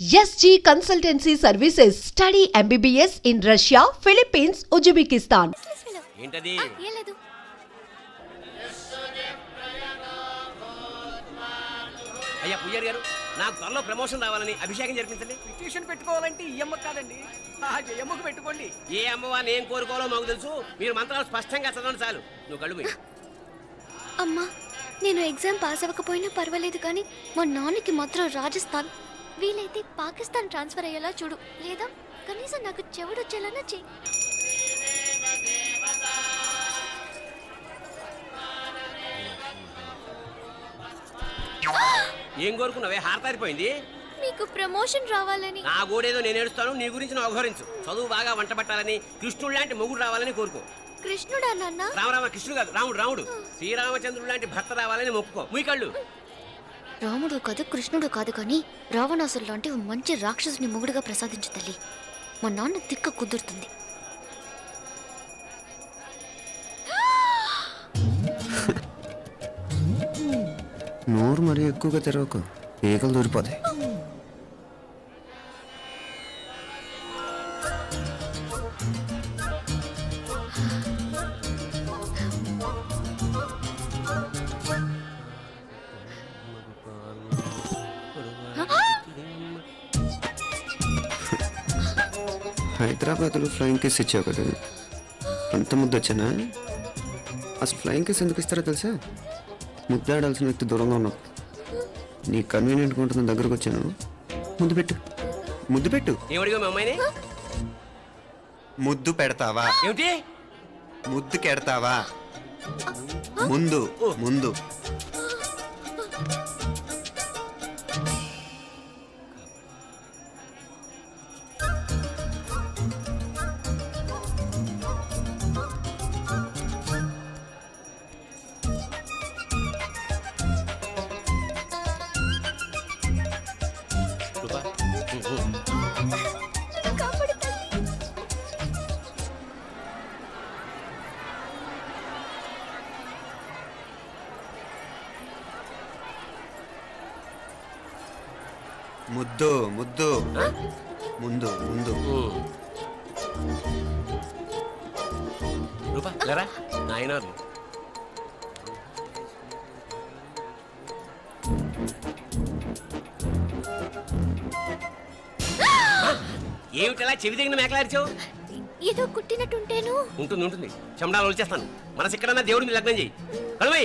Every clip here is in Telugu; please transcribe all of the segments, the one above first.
SG Consultancy Services. Study MBBS in Russia, Philippines, Uzbekistan. ఏంటది అయ్యా పుయ్యర్ గారు నాకు త్వరలో ప్రమోషన్ రావాలని అభిషేకం జరిపించండి పిటిషన్ పెట్టుకోవాలంటే ఈ అమ్మ కాదండి ఆ జయమ్మకు పెట్టుకోండి ఏ అమ్మవారిని ఏం కోరుకోవాలో మాకు తెలుసు మీరు మంత్రాలు స్పష్టంగా చదవండి చాలు నువ్వు కళ్ళు. అమ్మా నేను ఎగ్జామ్ పాస్ అవ్వకపోయినా పర్వాలేదు కానీ మా నాన్నకి మాత్రం రాజస్థాన్ వీలైతే పాకిస్తాన్ ట్రాన్స్ఫర్ అయ్యేలా చూడు. లేదా కనీసం నాకు చెవుడు వచ్చేలానా చెయ్యి. ఏం కోరుకున్నావే? హారతారిపోయింది? మీకు ప్రమోషన్ రావాలని. నా గోడేదో నేను ఏడుస్తాను నీ గురించి నువ్వు అవహరించు. చదువు బాగా వంట పట్టాలని కృష్ణుడు లాంటి మొగుడు రావాలని కోరుకో. కృష్ణుడా నాన్న? రామరామ కృష్ణుడు కాదు రాముడు రాముడు. శ్రీరామచంద్రుడు లాంటి భర్త రావాలని మొక్కుకో. ముయ్యి కళ్ళు. రాముడు కాదు కృష్ణుడు కాదు కానీ రావణాసురు లాంటి మంచి రాక్షసుని మొగుడుగా ప్రసాదించు తల్లి. మా నాన్న తిక్క కుదురుతుంది. నోరు మరీ ఎక్కువగా తెరవకు. ఏకలు దూరిపోతాయి. హైదరాబాద్లో ఫ్లయింగ్ కేస్ ఇచ్చావు కదా. అంత ముద్దు వచ్చానా అసలు ఫ్లయింగ్ కేస్ ఎందుకు ఇస్తారో తెలుసా? ముద్దాడాల్సిన వ్యక్తి దూరంగా ఉన్నావు. నీ కన్వీనియంట్గా ఉంటున్న దగ్గరకు వచ్చాను. ముద్దు పెట్టు. ముద్దు పెట్టు. ఏమడిగా మీ అమ్మాయిని? ముద్దు పెడతావా? ఏమిటి? ముద్దు కెడతావా? ముందు ముందు. ముందు. రూపా లేరా? ఏమిటలా చెవి దగ్గర మేకలారిచావు ఏదో కుట్టినట్టుంటేను. ఉంటుంది ఉంటుంది. చెమడాలు వచ్చేస్తాను మనసు ఎక్కడన్నా దేవుడి మీద లగ్నం చేయి కడుమై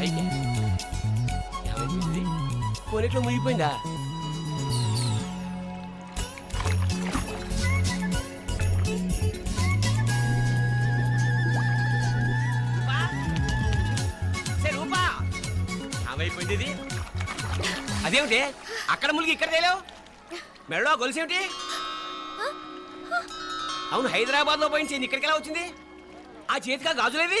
రూపా అయితే ఏమైంది కొనిట్లో మునిగిపోయిందా అయిపోయింది ఇది. అదేమిటి? అక్కడ మునిగి ఇక్కడ తేలేవు? మెడలో గొలుసేమిటి? అవును హైదరాబాద్లో పోయించింది ఇక్కడికి ఎలా వచ్చింది? ఆ చేతికా గాజులేవి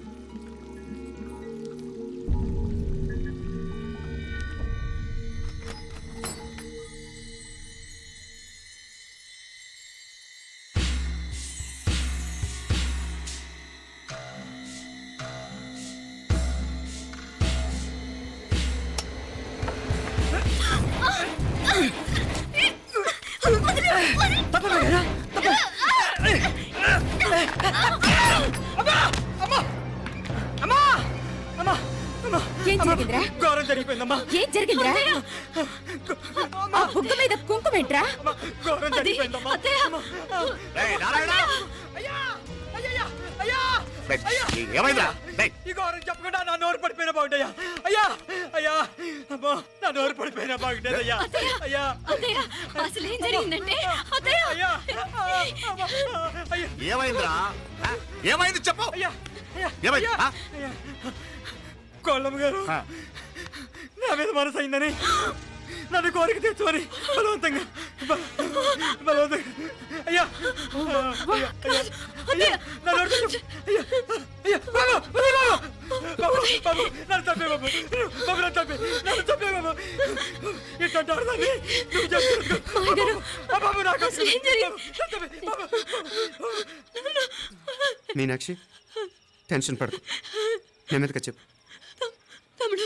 డేయ్, ఈ ఘోరం చెప్పకుండా నా నోరు పడిపోయిన బాగుంటయ్యా. అయ్యా! అయ్యా! అమ్మో నా నోరు పడిపోయిన బాగుంటుంది అయ్యా. అయ్యా! అసలు ఏం జరిగిందంటే? అయ్యా! ఏమైందిరా? ఏమైంది చెప్పు! అయ్యా! ఏమైంది. కోళ్ళమ్మ గారు. నా మీద మనసు అయిందని. నన్ను కోరిక తెచ్చుకొని బలవంతంగా బల- బలవంతంగా. అయ్యా అయ్యా నన్ను. అయ్యా అయ్యా బాబు బాబు బాబు. బాబు నన్ను చంపే బాబు. బాబు నన్ను చంపే నన్ను చంపే బాబు. ఇట్లాంటి ఆడదాన్ని నువ్వు చేస్తున్నావు. బాబు నాకు మీనాక్షి టెన్షన్ పడకు. నెమ్మదిగా చెప్పు తమ్ముడు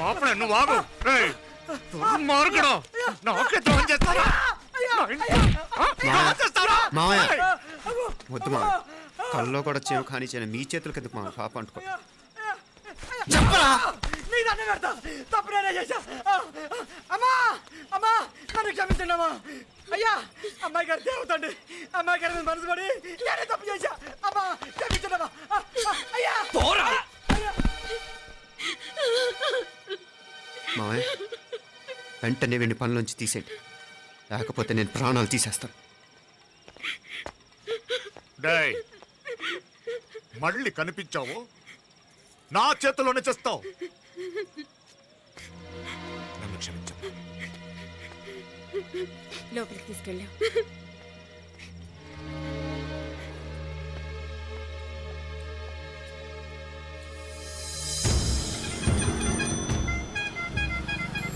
మాపడే నువ్వు ఆగు రేయ్, దుర్మార్గుడు. నాకే ద్రోహం చేస్తారా? మావయ్య వద్దు కల్లో కూడా చేయం కానీ చేయను మీ చేతులు కిందకు మా పాప అంటుకో. నీ దండం పెడతా తప్పు నేనే చేశా. ఆ, ఆ, అమ్మా అమ్మా నన్ను క్షమించండి అమ్మా అయ్యా అమ్మాయి గారు దేవతండి అమ్మాయి గారి మనసు పడి నేనే తప్పు చేశా. అమ్మా క్షమించండి అమ్మా వెంటనే వెండి పనులోంచి తీసేయండి. లేకపోతే నేను ప్రాణాలు తీసేస్తాను. డేయ్, మళ్ళీ కనిపించావు? నా చేతిలోనే చేస్తావు. నన్ను లోపలికి తీసుకెళ్ళాం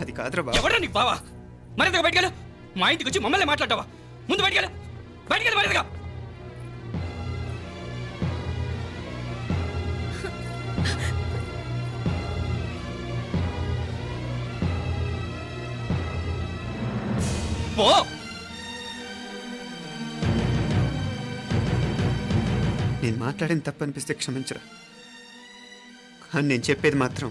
అది కాదురా బాబు. ఎవరా నీకు బావా? మరింతగా బయటకెళ్ళు మా ఇంటికి వచ్చి మమ్మల్ని మాట్లాడతావా? ముందు బయటకెళ్ళు బయటకెళ్ళు మరింతగా పో. నేను మాట్లాడిన తప్పు అనిపిస్తే క్షమించరా. కానీ నేను చెప్పేది మాత్రం